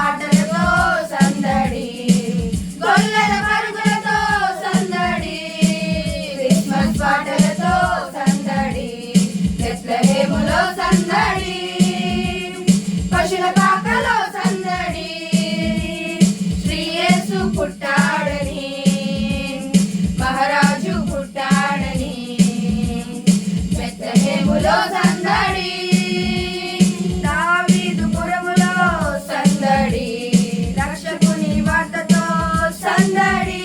పాటలతో సందడి గొల్లల పరుగులతో సందడి క్రిస్మస్ పాటలతో సందడి బెత్లెహేములో సందడి. nerdy.